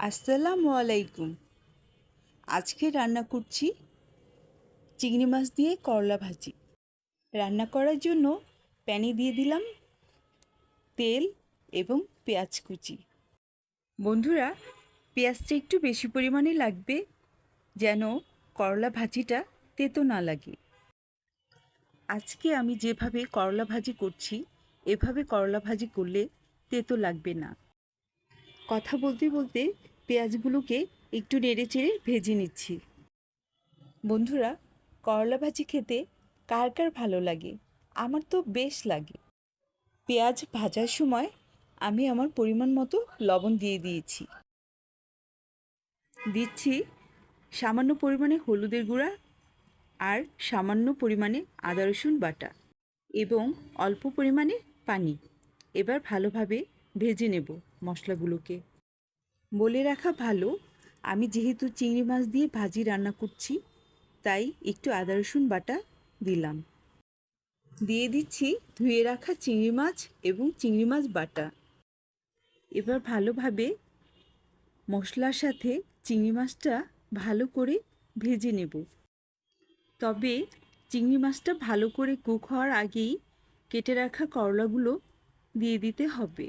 আসসালামু আলাইকুম। আজকে রান্না করছি চিংড়ি মাছ দিয়ে করলা ভাজি। রান্না করার জন্য প্যানে দিয়ে দিলাম তেল এবং পেঁয়াজ কুচি। বন্ধুরা, পেঁয়াজটা একটু বেশি পরিমাণে লাগবে যেন করলা ভাজিটা তেতো না লাগে। আজকে আমি যেভাবে করলা ভাজি করছি, এভাবে করলা ভাজি করলে তেতো লাগবে না। কথা বলতে বলতে পেঁয়াজগুলোকে একটু নেড়ে চেড়ে ভেজে নিচ্ছি। বন্ধুরা, করলা ভাজি খেতে কার কার ভালো লাগে? আমার তো বেশ লাগে। পেঁয়াজ ভাজার সময় আমি আমার পরিমাণ মতো লবণ দিয়ে দিয়েছি। দিচ্ছি সামান্য পরিমাণে হলুদের গুঁড়া আর সামান্য পরিমাণে আদা রসুন বাটা এবং অল্প পরিমাণে পানি। এবার ভালোভাবে ভেজে নেব। মশলাগুলোকে। বলে রাখা ভালো, আমি যেহেতু চিংড়ি মাছ দিয়ে ভাজি রান্না করছি, তাই একটু আদা, রসুন বাটা দিলাম। দিয়ে দিচ্ছি ধুয়ে রাখা চিংড়ি মাছ এবং চিংড়ি মাছ বাটা। এবার ভালোভাবে মশলার সাথে চিংড়ি মাছটা ভালো করে ভেজে নেব। তবে চিংড়ি মাছটা ভালো করে কুক হওয়ার আগেই কেটে রাখা করলাগুলো দিয়ে দিতে হবে।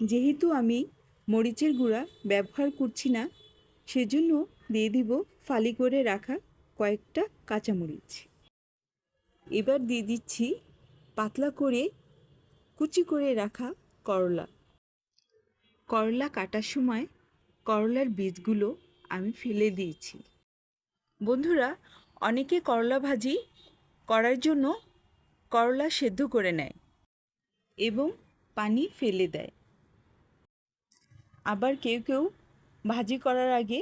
যেহেতু আমি মরিচের গুঁড়া ব্যবহার করছি না, সেজন্য দিয়ে দিব ফালি করে রাখা কয়েকটা কাঁচামরিচ। এবার দিয়ে দিচ্ছি পাতলা করে কুচি করে রাখা করলা। করলা কাটার সময় করলার বীজগুলো আমি ফেলে দিয়েছি। বন্ধুরা, অনেকে করলা ভাজি করার জন্য করলা সেদ্ধ করে নেয় এবং পানি ফেলে দেয়। আবার কেউ কেউ ভাজি করার আগে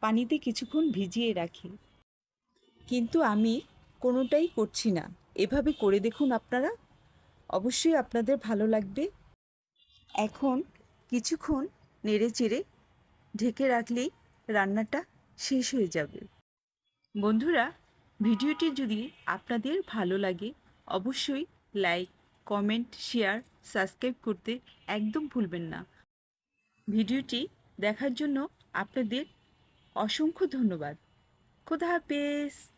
পানিতে কিছুক্ষণ ভিজিয়ে রাখি। কিন্তু আমি কোনোটাই করছি না। এভাবে করে দেখুন আপনারা। অবশ্যই আপনাদের ভালো লাগবে। এখন কিছুক্ষণ নেড়ে চেড়ে ঢেকে রাখলেই রান্নাটা শেষ হয়ে যাবে। বন্ধুরা, ভিডিওটি যদি আপনাদের ভালো লাগে, অবশ্যই লাইক, কমেন্ট, শেয়ার, সাবস্ক্রাইব করতে একদম ভুলবেন না। ভিডিওটি দেখার জন্য আপনাদের অসংখ্য ধন্যবাদ। খোদা হাফেজ।